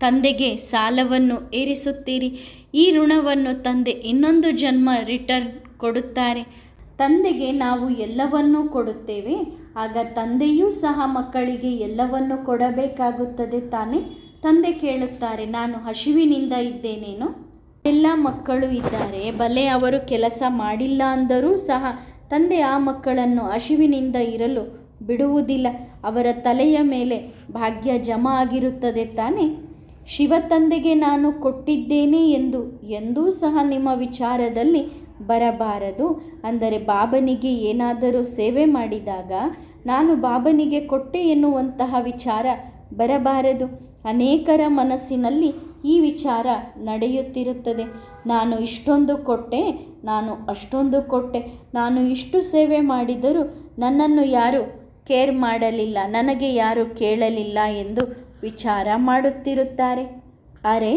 ತಂದೆಗೆ ಸಾಲವನ್ನು ಏರಿಸುತ್ತೀರಿ. ಈ ಋಣವನ್ನು ತಂದೆ ಇನ್ನೊಂದು ಜನ್ಮ ರಿಟರ್ನ್ ಕೊಡುತ್ತಾರೆ. ತಂದೆಗೆ ನಾವು ಎಲ್ಲವನ್ನೂ ಕೊಡುತ್ತೇವೆ, ಆಗ ತಂದೆಯೂ ಸಹ ಮಕ್ಕಳಿಗೆ ಎಲ್ಲವನ್ನು ಕೊಡಬೇಕಾಗುತ್ತದೆ ತಾನೇ? ತಂದೆ ಕೇಳುತ್ತಾರೆ, ನಾನು ಹಸಿವಿನಿಂದ ಇದ್ದೇನೇನು? ಎಲ್ಲ ಮಕ್ಕಳು ಇದ್ದಾರೆ, ಬಲೆ ಅವರು ಕೆಲಸ ಮಾಡಿಲ್ಲ ಅಂದರೂ ಸಹ ತಂದೆ ಆ ಮಕ್ಕಳನ್ನು ಹಸಿವಿನಿಂದ ಇರಲು ಬಿಡುವುದಿಲ್ಲ, ಅವರ ತಲೆಯ ಮೇಲೆ ಭಾಗ್ಯ ಜಮಾ ಆಗಿರುತ್ತದೆ ತಾನೇ? ಶಿವ ತಂದೆಗೆ ನಾನು ಕೊಟ್ಟಿದ್ದೇನೆ ಎಂದು, ಎಂದೂ ಸಹ ನಿಮ್ಮ ವಿಚಾರದಲ್ಲಿ ಬರಬಾರದು. ಅಂದರೆ ಬಾಬನಿಗೆ ಏನಾದರೂ ಸೇವೆ ಮಾಡಿದಾಗ ನಾನು ಬಾಬನಿಗೆ ಕೊಟ್ಟೆ ಎನ್ನುವಂತಹ ವಿಚಾರ ಬರಬಾರದು. ಅನೇಕರ ಮನಸ್ಸಿನಲ್ಲಿ ಈ ವಿಚಾರ ನಡೆಯುತ್ತಿರುತ್ತದೆ. ನಾನು ಇಷ್ಟೊಂದು ಕೊಟ್ಟೆ, ನಾನು ಅಷ್ಟೊಂದು ಕೊಟ್ಟೆ, ನಾನು ಇಷ್ಟು ಸೇವೆ ಮಾಡಿದರೂ ನನ್ನನ್ನು ಯಾರು ಕೇರ್ ಮಾಡಲಿಲ್ಲ, ನನಗೆ ಯಾರು ಕೇಳಲಿಲ್ಲ ಎಂದು ವಿಚಾರ ಮಾಡುತ್ತಿರುತ್ತಾರೆ. ಅರೆ,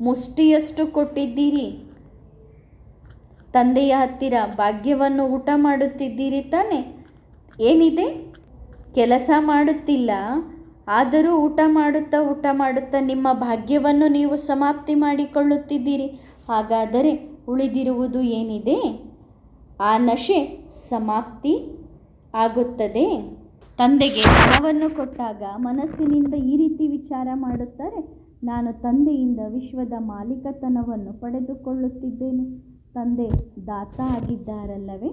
ಮುಷ್ಟಿಯಷ್ಟು ಕೊಟ್ಟಿದ್ದೀರಿ. ತಂದೆಯ ಹತ್ತಿರ ಭಾಗ್ಯವನ್ನು ಊಟ ಮಾಡುತ್ತಿದ್ದೀರಿ ತಾನೆ? ಏನಿದೆ? ಕೆಲಸ ಮಾಡುತ್ತಿಲ್ಲ. ಆದರೂ ಊಟ ಮಾಡುತ್ತಾ ಊಟ ಮಾಡುತ್ತಾ ನಿಮ್ಮ ಭಾಗ್ಯವನ್ನು ನೀವು ಸಮಾಪ್ತಿ ಮಾಡಿಕೊಳ್ಳುತ್ತಿದ್ದೀರಿ. ಹಾಗಾದರೆ ಉಳಿದಿರುವುದು ಏನಿದೆ? ಆ ನಶೆ ಸಮಾಪ್ತಿ ಆಗುತ್ತದೆ. ತಂದೆಗೆ ಹಣವನ್ನು ಕೊಟ್ಟಾಗ ಮನಸ್ಸಿನಿಂದ ಈ ರೀತಿ ವಿಚಾರ ಮಾಡುತ್ತಾರೆ, ನಾನು ತಂದೆಯಿಂದ ವಿಶ್ವದ ಮಾಲೀಕತನವನ್ನು ಪಡೆದುಕೊಳ್ಳುತ್ತಿದ್ದೇನೆ. ತಂದೆ ದಾತ ಆಗಿದ್ದಾರಲ್ಲವೇ?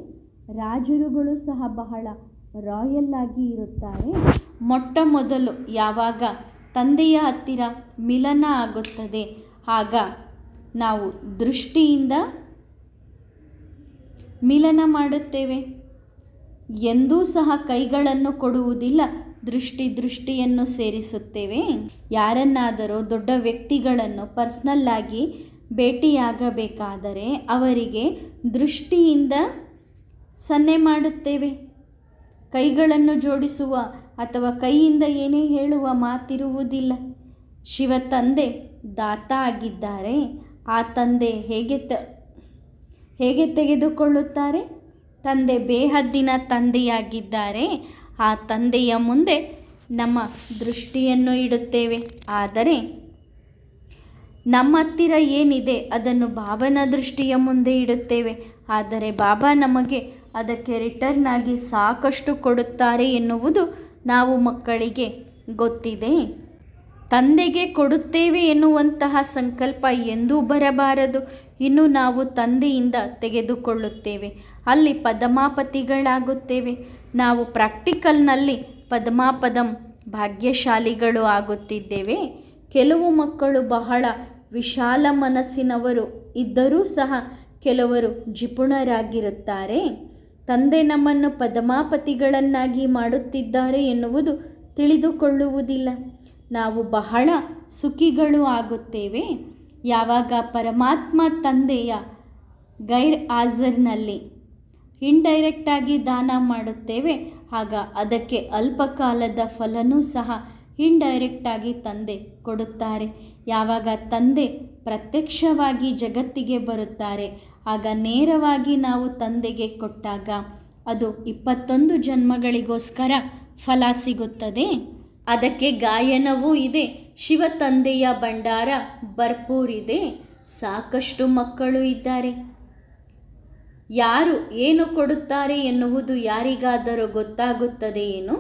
ರಾಜರುಗಳು ಸಹ ಬಹಳ ರಾಯಲ್ ಆಗಿ ಇರುತ್ತಾರೆ. ಮೊಟ್ಟ ಮೊದಲು ಯಾವಾಗ ತಂದೆಯ ಹತ್ತಿರ ಮಿಲನ ಆಗುತ್ತದೆ, ಆಗ ನಾವು ದೃಷ್ಟಿಯಿಂದ ಮಿಲನ ಮಾಡುತ್ತೇವೆ. ಎಂದೂ ಸಹ ಕೈಗಳನ್ನು ಕೊಡುವುದಿಲ್ಲ, ದೃಷ್ಟಿ ದೃಷ್ಟಿಯನ್ನು ಸೇರಿಸುತ್ತೇವೆ. ಯಾರನ್ನಾದರೂ ದೊಡ್ಡ ವ್ಯಕ್ತಿಗಳನ್ನು ಪರ್ಸ್ನಲ್ ಆಗಿ ಭೇಟಿಯಾಗಬೇಕಾದರೆ ಅವರಿಗೆ ದೃಷ್ಟಿಯಿಂದ ಸನ್ನೆ ಮಾಡುತ್ತೇವೆ. ಕೈಗಳನ್ನು ಜೋಡಿಸುವ ಅಥವಾ ಕೈಯಿಂದ ಏನೇ ಹೇಳುವ ಮಾತಿರುವುದಿಲ್ಲ. ಶಿವ ತಂದೆ ದಾತ ಆಗಿದ್ದಾರೆ. ಆ ತಂದೆ ಹೇಗೆ ತ, ಹೇಗೆ ತೆಗೆದುಕೊಳ್ಳುತ್ತಾರೆ? ತಂದೆ ಬೇಹದ್ದಿನ ತಂದೆಯಾಗಿದ್ದಾರೆ. ಆ ತಂದೆಯ ಮುಂದೆ ನಮ್ಮ ದೃಷ್ಟಿಯನ್ನು ಇಡುತ್ತೇವೆ. ಆದರೆ ನಮ್ಮ ಹತ್ತಿರ ಏನಿದೆ ಅದನ್ನು ಬಾಬನ ದೃಷ್ಟಿಯ ಮುಂದೆ ಇಡುತ್ತೇವೆ. ಆದರೆ ಬಾಬಾ ನಮಗೆ ಅದಕ್ಕೆ ರಿಟರ್ನ್ ಆಗಿ ಸಾಕಷ್ಟು ಕೊಡುತ್ತಾರೆ ಎನ್ನುವುದು ನಾವು ಮಕ್ಕಳಿಗೆ ಗೊತ್ತಿದೆ. ತಂದೆಗೆ ಕೊಡುತ್ತೇವೆ ಎನ್ನುವಂತಹ ಸಂಕಲ್ಪ ಎಂದೂ ಬರಬಾರದು. ಇನ್ನು ನಾವು ತಂದೆಯಿಂದ ತೆಗೆದುಕೊಳ್ಳುತ್ತೇವೆ. ಅಲ್ಲಿ ಪದಮಾಪತಿಗಳಾಗುತ್ತೇವೆ. ನಾವು ಪ್ರಾಕ್ಟಿಕಲ್ನಲ್ಲಿ ಪದ್ಮಾಪದಂ ಭಾಗ್ಯಶಾಲಿಗಳು ಆಗುತ್ತಿದ್ದೇವೆ. ಕೆಲವು ಮಕ್ಕಳು ಬಹಳ ವಿಶಾಲ ಮನಸ್ಸಿನವರು ಇದ್ದರೂ ಸಹ ಕೆಲವರು ಜಿಪುಣರಾಗಿರುತ್ತಾರೆ ತಂದೆ ನಮ್ಮನ್ನು ಪದಮಾಪತಿಗಳನ್ನಾಗಿ ಮಾಡುತ್ತಿದ್ದಾರೆ ಎನ್ನುವುದು ತಿಳಿದುಕೊಳ್ಳುವುದಿಲ್ಲ. ನಾವು ಬಹಳ ಸುಖಿಗಳು ಆಗುತ್ತೇವೆ. ಯಾವಾಗ ಪರಮಾತ್ಮ ತಂದೆಯ ಗೈರ್ ಹಾಜರ್ನಲ್ಲಿ ಇಂಡೈರೆಕ್ಟಾಗಿ ದಾನ ಮಾಡುತ್ತೇವೆ, ಆಗ ಅದಕ್ಕೆ ಅಲ್ಪಕಾಲದ ಫಲನೂ ಸಹ ಇಂಡೈರೆಕ್ಟಾಗಿ ತಂದೆ ಕೊಡುತ್ತಾರೆ. ಯಾವಾಗ ತಂದೆ ಪ್ರತ್ಯಕ್ಷವಾಗಿ ಜಗತ್ತಿಗೆ ಬರುತ್ತಾರೆ, ಆಗ ನೇರವಾಗಿ ನಾವು ತಂದೆಗೆ ಕೊಟ್ಟಾಗ ಅದು ಇಪ್ಪತ್ತೊಂದು ಜನ್ಮಗಳಿಗೋಸ್ಕರ ಫಲ ಸಿಗುತ್ತದೆ. ಅದಕ್ಕೆ ಗಾಯನವೂ ಇದೆ ಶಿವ ತಂದೆಯ ಭಂಡಾರ ಭರ್ಪೂರಿದೆ, ಸಾಕಷ್ಟು ಮಕ್ಕಳು ಇದ್ದಾರೆ. ಯಾರು ಏನು ಕೊಡುತ್ತಾರೆ ಎನ್ನುವುದು ಯಾರಿಗಾದರೂ ಗೊತ್ತಾಗುತ್ತದೆ ಏನು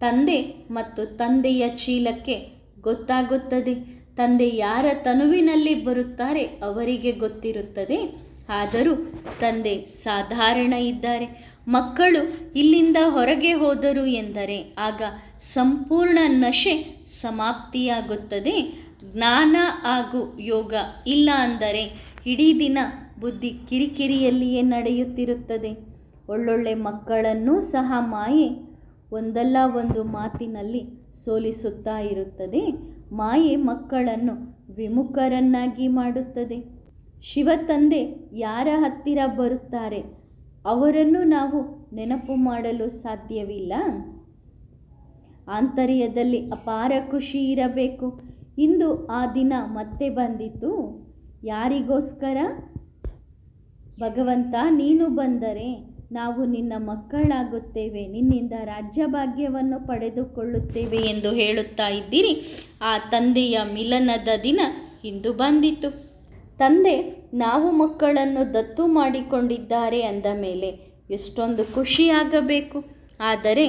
ತಂದೆ ಮತ್ತು ತಂದೆಯ ಚೀಲಕ್ಕೆ ಗೊತ್ತಾಗುತ್ತದೆ. ತಂದೆ ಯಾರ ತನುವಿನಲ್ಲಿ ಬರುತ್ತಾರೆ ಅವರಿಗೆ ಗೊತ್ತಿರುತ್ತದೆ. ಆದರೂ ತಂದೆ ಸಾಧಾರಣ ಇದ್ದಾರೆ. ಮಕ್ಕಳು ಇಲ್ಲಿಂದ ಹೊರಗೆ ಹೋದರು ಎಂದರೆ ಆಗ ಸಂಪೂರ್ಣ ನಶೆ ಸಮಾಪ್ತಿಯಾಗುತ್ತದೆ. ಜ್ಞಾನ ಹಾಗೂ ಯೋಗ ಇಲ್ಲ ಅಂದರೆ ಇಡೀ ದಿನ ಬುದ್ಧಿ ಕಿರಿಕಿರಿಯಲ್ಲಿಯೇ ನಡೆಯುತ್ತಿರುತ್ತದೆ. ಒಳ್ಳೊಳ್ಳೆ ಮಕ್ಕಳನ್ನೂ ಸಹ ಮಾಯೆ ಒಂದಲ್ಲ ಒಂದು ಮಾತಿನಲ್ಲಿ ಸೋಲಿಸುತ್ತಾ ಇರುತ್ತದೆ. ಮಾಯೆ ಮಕ್ಕಳನ್ನು ವಿಮುಖರನ್ನಾಗಿ ಮಾಡುತ್ತದೆ. ಶಿವ ತಂದೆ ಯಾರ ಹತ್ತಿರ ಬರುತ್ತಾರೆ? ಅವರನ್ನು ನಾವು ನೆನಪು ಮಾಡಲು ಸಾಧ್ಯವಿಲ್ಲ. ಆಂತರ್ಯದಲ್ಲಿ ಅಪಾರ ಖುಷಿ ಇರಬೇಕು. ಇಂದು ಆ ದಿನ ಮತ್ತೆ ಬಂದಿತು. ಯಾರಿಗೋಸ್ಕರ? ಭಗವಂತ ನೀನು ಬಂದರೆ ನಾವು ನಿನ್ನ ಮಕ್ಕಳಾಗುತ್ತೇವೆ, ನಿನ್ನಿಂದ ರಾಜ್ಯಭಾಗ್ಯವನ್ನು ಪಡೆದುಕೊಳ್ಳುತ್ತೇವೆ ಎಂದು ಹೇಳುತ್ತಾ ಇದ್ದೀರಿ. ಆ ತಂದೆಯ ಮಿಲನದ ದಿನ ಇಂದು ಬಂದಿತು. ತಂದೆ, ನಾವು ಮಕ್ಕಳನ್ನು ದತ್ತು ಮಾಡಿಕೊಂಡಿದ್ದಾರೆ ಅಂದ ಮೇಲೆ ಎಷ್ಟೊಂದು ಖುಷಿಯಾಗಬೇಕು. ಆದರೆ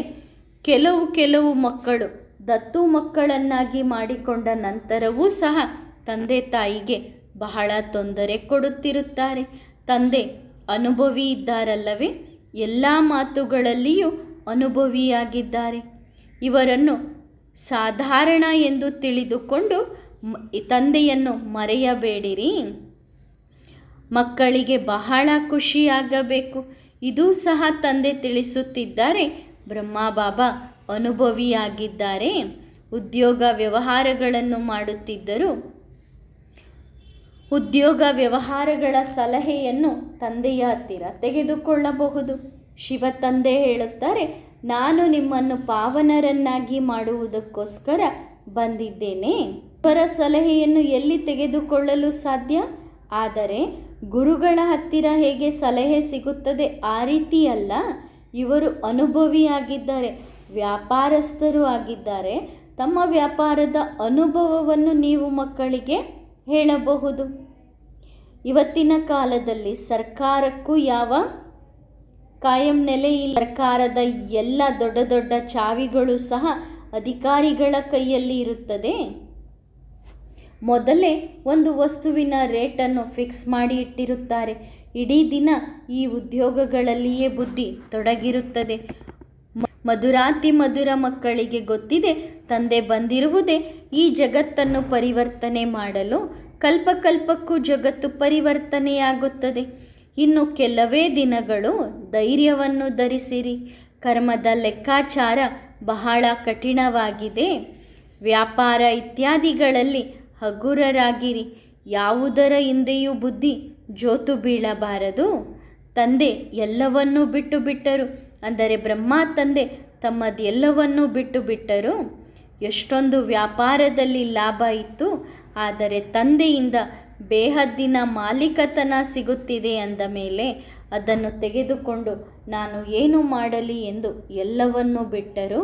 ಕೆಲವು ಕೆಲವು ಮಕ್ಕಳು ದತ್ತು ಮಕ್ಕಳನ್ನಾಗಿ ಮಾಡಿಕೊಂಡ ನಂತರವೂ ಸಹ ತಂದೆ ತಾಯಿಗೆ ಬಹಳ ತೊಂದರೆ ಕೊಡುತ್ತಿರುತ್ತಾರೆ. ತಂದೆ, ಅನುಭವಿ ಇದ್ದಾರಲ್ಲವೇ? ಎಲ್ಲ ಮಾತುಗಳಲ್ಲಿಯೂ ಅನುಭವಿಯಾಗಿದ್ದಾರೆ. ಇವರನ್ನು ಸಾಧಾರಣ ಎಂದು ತಿಳಿದುಕೊಂಡು ತಂದೆಯನ್ನು ಮರೆಯಬೇಡಿರಿ. ಮಕ್ಕಳಿಗೆ ಬಹಳ ಖುಷಿಯಾಗಬೇಕು. ಇದೂ ಸಹ ತಂದೆ ತಿಳಿಸುತ್ತಿದ್ದಾರೆ. ಬ್ರಹ್ಮ ಬಾಬಾ ಅನುಭವಿಯಾಗಿದ್ದಾರೆ. ಉದ್ಯೋಗ ವ್ಯವಹಾರಗಳನ್ನು ಮಾಡುತ್ತಿದ್ದರು. ಉದ್ಯೋಗ ವ್ಯವಹಾರಗಳ ಸಲಹೆಯನ್ನು ತಂದೆಯ ಹತ್ತಿರ ತೆಗೆದುಕೊಳ್ಳಬಹುದು. ಶಿವ ತಂದೆ ಹೇಳುತ್ತಾರೆ, ನಾನು ನಿಮ್ಮನ್ನು ಪಾವನರನ್ನಾಗಿ ಮಾಡುವುದಕ್ಕೋಸ್ಕರ ಬಂದಿದ್ದೇನೆ. ಇವರ ಸಲಹೆಯನ್ನು ಎಲ್ಲಿ ತೆಗೆದುಕೊಳ್ಳಲು ಸಾಧ್ಯ? ಆದರೆ ಗುರುಗಳ ಹತ್ತಿರ ಹೇಗೆ ಸಲಹೆ ಸಿಗುತ್ತದೆ ಆ ರೀತಿ ಅಲ್ಲ. ಇವರು ಅನುಭವಿಯಾಗಿದ್ದಾರೆ, ವ್ಯಾಪಾರಸ್ಥರು ಆಗಿದ್ದಾರೆ. ತಮ್ಮ ವ್ಯಾಪಾರದ ಅನುಭವವನ್ನು ನೀವು ಮಕ್ಕಳಿಗೆ ಹೇಳಬಹುದು? ಇವತ್ತಿನ ಕಾಲದಲ್ಲಿ ಸರ್ಕಾರಕ್ಕೂ ಯಾವ ಕಾಯಂ ನೆಲೆ ಇಲ್ಲ. ಸರ್ಕಾರದ ಎಲ್ಲ ದೊಡ್ಡ ದೊಡ್ಡ ಚಾವಿಗಳು ಸಹ ಅಧಿಕಾರಿಗಳ ಕೈಯಲ್ಲಿ ಇರುತ್ತದೆ. ಮೊದಲೇ ಒಂದು ವಸ್ತುವಿನ ರೇಟನ್ನು ಫಿಕ್ಸ್ ಮಾಡಿ ಇಟ್ಟಿರುತ್ತಾರೆ. ಇಡೀ ದಿನ ಈ ಉದ್ಯೋಗಗಳಲ್ಲಿಯೇ ಬುದ್ಧಿ ತೊಡಗಿರುತ್ತದೆ. ಮಧುರಾತಿ ಮಧುರ ಮಕ್ಕಳಿಗೆ ಗೊತ್ತಿದೆ, ತಂದೆ ಬಂದಿರುವುದೇ ಈ ಜಗತ್ತನ್ನು ಪರಿವರ್ತನೆ ಮಾಡಲು ಕಲ್ಪಕಲ್ಪಕ್ಕೂ ಜಗತ್ತು ಪರಿವರ್ತನೆಯಾಗುತ್ತದೆ. ಇನ್ನು ಕೆಲವೇ ದಿನಗಳು ಧೈರ್ಯವನ್ನು ಧರಿಸಿರಿ. ಕರ್ಮದ ಲೆಕ್ಕಾಚಾರ ಬಹಳ ಕಠಿಣವಾಗಿದೆ. ವ್ಯಾಪಾರ ಇತ್ಯಾದಿಗಳಲ್ಲಿ ಹಗುರರಾಗಿರಿ. ಯಾವುದರ ಹಿಂದೆಯೂ ಬುದ್ಧಿ ಜೋತು ಬೀಳಬಾರದು. ತಂದೆ ಎಲ್ಲವನ್ನೂ ಬಿಟ್ಟು ಬಿಟ್ಟರು. ಅಂದರೆ ಬ್ರಹ್ಮ ತಂದೆ ತಮ್ಮದೆಲ್ಲವನ್ನೂ ಬಿಟ್ಟು ಬಿಟ್ಟರು. ಎಷ್ಟೊಂದು ವ್ಯಾಪಾರದಲ್ಲಿ ಲಾಭ ಇತ್ತು. ಆದರೆ ತಂದೆಯಿಂದ ಬೇಹದ್ದಿನ ಮಾಲೀಕತನ ಸಿಗುತ್ತಿದೆ ಅಂದ ಮೇಲೆ ಅದನ್ನು ತೆಗೆದುಕೊಂಡು, ನಾನು ಏನು ಮಾಡಲಿ ಎಂದು ಎಲ್ಲವನ್ನೂ ಬಿಟ್ಟರು?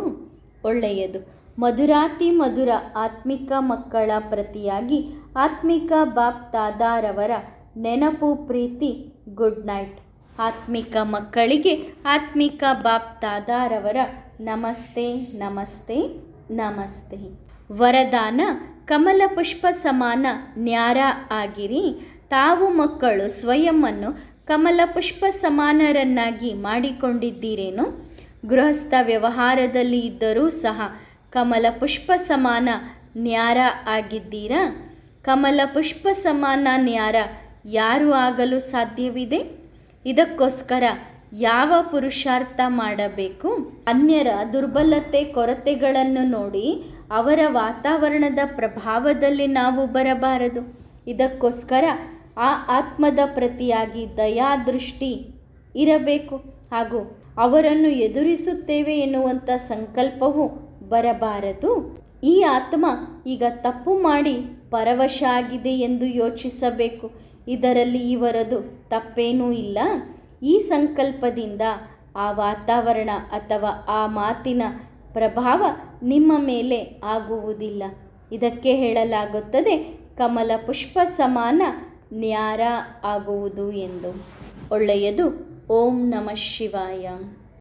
ಒಳ್ಳೆಯದು. ಮಧುರಾತಿ ಮಧುರ ಆತ್ಮಿಕ ಮಕ್ಕಳ ಪ್ರತಿಯಾಗಿ ಆತ್ಮಿಕ ಬಾಪ್ ತಾದಾರವರ ನೆನಪು ಪ್ರೀತಿ ಗುಡ್ ನೈಟ್. ಆತ್ಮಿಕ ಮಕ್ಕಳಿಗೆ ಆತ್ಮಿಕ ಬಾಪ್ ತಾದಾರವರ ನಮಸ್ತೆ ನಮಸ್ತೆ ನಮಸ್ತೆ. ವರದಾನ ಕಮಲ ಪುಷ್ಪ ಸಮಾನ ನ್ಯಾರ ಆಗಿರಿ. ತಾವು ಮಕ್ಕಳು ಸ್ವಯಂನ್ನು ಕಮಲ ಪುಷ್ಪ ಸಮಾನರನ್ನಾಗಿ ಮಾಡಿಕೊಂಡಿದ್ದೀರೇನು? ಗೃಹಸ್ಥ ವ್ಯವಹಾರದಲ್ಲಿ ಇದ್ದರೂ ಸಹ ಕಮಲ ಪುಷ್ಪ ಸಮಾನ ನ್ಯಾರ ಆಗಿದ್ದೀರಾ? ಕಮಲ ಪುಷ್ಪ ಸಮಾನ ನ್ಯಾರ ಯಾರು ಆಗಲು ಸಾಧ್ಯವಿದೆ? ಇದಕ್ಕೋಸ್ಕರ ಯಾವ ಪುರುಷಾರ್ಥ ಮಾಡಬೇಕು? ಅನ್ಯರ ದುರ್ಬಲತೆ ಕೊರತೆಗಳನ್ನು ನೋಡಿ ಅವರ ವಾತಾವರಣದ ಪ್ರಭಾವದಲ್ಲಿ ನಾವು ಬರಬಾರದು. ಇದಕ್ಕೋಸ್ಕರ ಆ ಆತ್ಮದ ಪ್ರತಿಯಾಗಿ ದಯಾದೃಷ್ಟಿ ಇರಬೇಕು. ಹಾಗೂ ಅವರನ್ನು ಎದುರಿಸುತ್ತೇವೆ ಎನ್ನುವಂಥ ಸಂಕಲ್ಪವು ಬರಬಾರದು. ಈ ಆತ್ಮ ಈಗ ತಪ್ಪು ಮಾಡಿ ಪರವಶ ಆಗಿದೆ ಎಂದು ಯೋಚಿಸಬೇಕು. ಇದರಲ್ಲಿ ಇವರದು ತಪ್ಪೇನೂ ಇಲ್ಲ. ಈ ಸಂಕಲ್ಪದಿಂದ ಆ ವಾತಾವರಣ ಅಥವಾ ಆ ಮಾತಿನ ಪ್ರಭಾವ ನಿಮ್ಮ ಮೇಲೆ ಆಗುವುದಿಲ್ಲ. ಇದಕ್ಕೆ ಹೇಳಲಾಗುತ್ತದೆ, ಕಮಲ ಪುಷ್ಪ ಸಮಾನ ನ್ಯಾರ ಆಗುವುದು ಎಂದು. ಒಳ್ಳೆಯದು. ಓಂ ನಮಃ ಶಿವಾಯ.